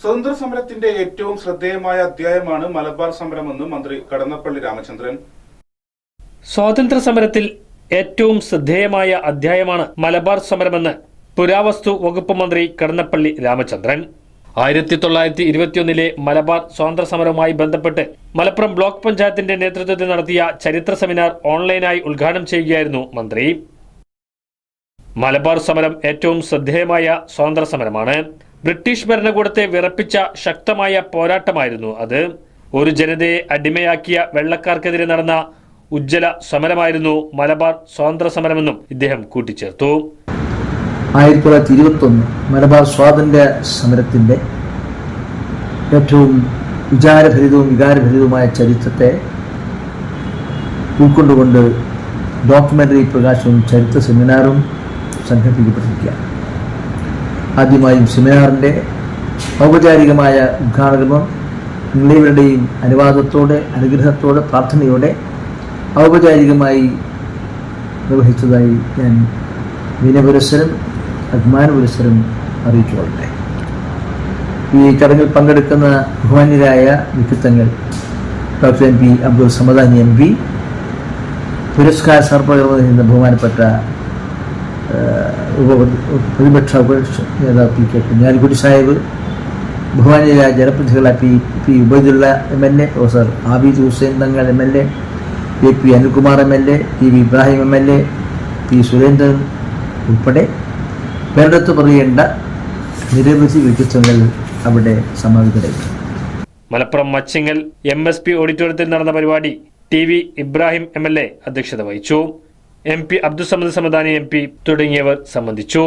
സ്വതന്ത്ര സമരത്തിന്റെ ഏറ്റവും ശ്രദ്ധേയമായ അധ്യായമാണ് മലബാർ സമരമെന്ന് മന്ത്രി കടന്നപ്പള്ളി രാമചന്ദ്രൻ. സ്വാതന്ത്ര്യ സമരത്തിൽ ഏറ്റവും ശ്രദ്ധേയമായ അധ്യായമാണ് മലബാർ സമരമെന്ന് പുരാവസ്തു വകുപ്പ് മന്ത്രി കടന്നപ്പള്ളി രാമചന്ദ്രൻ. ആയിരത്തി തൊള്ളായിരത്തി ഇരുപത്തിയൊന്നിലെ മലബാർ സ്വാതന്ത്ര്യ സമരവുമായി ബന്ധപ്പെട്ട് മലപ്പുറം ബ്ലോക്ക് പഞ്ചായത്തിന്റെ നേതൃത്വത്തിൽ നടത്തിയ ചരിത്ര സെമിനാർ ഓൺലൈനായി ഉദ്ഘാടനം ചെയ്യുകയായിരുന്നു മന്ത്രി. മലബാർ സമരം ഏറ്റവും ശ്രദ്ധേയമായ സ്വാതന്ത്ര്യ സമരമാണ് ബ്രിട്ടീഷ് ഭരണകൂടത്തെ വിറപ്പിച്ച ശക്തമായ പോരാട്ടമായിരുന്നു അത്. ഒരു ജനതയെ അടിമയാക്കിയ വെള്ളക്കാർക്കെതിരെ നടന്ന ഉജ്ജ്വല സമരമായിരുന്നു മലബാർ സ്വാതന്ത്ര്യ സമരമെന്നും ഇദ്ദേഹം കൂട്ടിച്ചേർത്തു. ആയിരത്തി തൊള്ളായിരത്തി ഇരുപത്തൊന്ന് മലബാർ സ്വാതന്ത്ര്യ സമരത്തിന്റെ ഏറ്റവും വിചാരഭരിതവും വികാരഭരിതവുമായ ചരിത്രത്തെ ഉൾക്കൊണ്ടുകൊണ്ട് ഡോക്യുമെന്ററി പ്രകാശനവും ചരിത്ര സെമിനാറും സംഘടിപ്പിക്കപ്പെട്ടിരിക്കുകയാണ്. ആദ്യമായും സെമിനാറിന്റെ ഔപചാരികമായ ഉദ്ഘാടനം നിങ്ങളിവരുടെയും അനുവാദത്തോടെ അനുഗ്രഹത്തോടെ പ്രാർത്ഥനയോടെ ഔപചാരികമായി നിർവഹിച്ചതായി ഞാൻ വിനപുരസ്സരം അഭിമാനപുരസ്സരം അറിയിച്ചുകൊള്ളട്ടെ. ഈ ചടങ്ങിൽ പങ്കെടുക്കുന്ന ബഹുമാന്യരായ വ്യക്തിത്വങ്ങൾ doctor M P Abdul Samadani M P പുരസ്കാര സർപ്പകർമ്മ ബഹുമാനപ്പെട്ട പ്രതിപക്ഷ ഉപപക്ഷ നേതാവ് പി കെ കുഞ്ഞാലിക്കുട്ടി സാഹിബ് ബഹുമാന്യരായ ജനപ്രതിനിധികളായ P P Ubaidulla M L A professor Abid Hussain Thangal M L A A P Anilkumar M L A T V Ibrahim M L A P Surendran ഉൾപ്പെടെ പേരെടുത്ത് പറയേണ്ട നിരവധി വ്യക്തിത്വങ്ങൾ അവിടെ സമാഹിതരായി Malappuram Machingal M S P ഓഡിറ്റോറിയത്തിൽ നടന്ന പരിപാടി T V Ibrahim M L A അധ്യക്ഷത വഹിച്ചു. M P Abdussamad Samadani M P തുടങ്ങിയവർ സംബന്ധിച്ചു.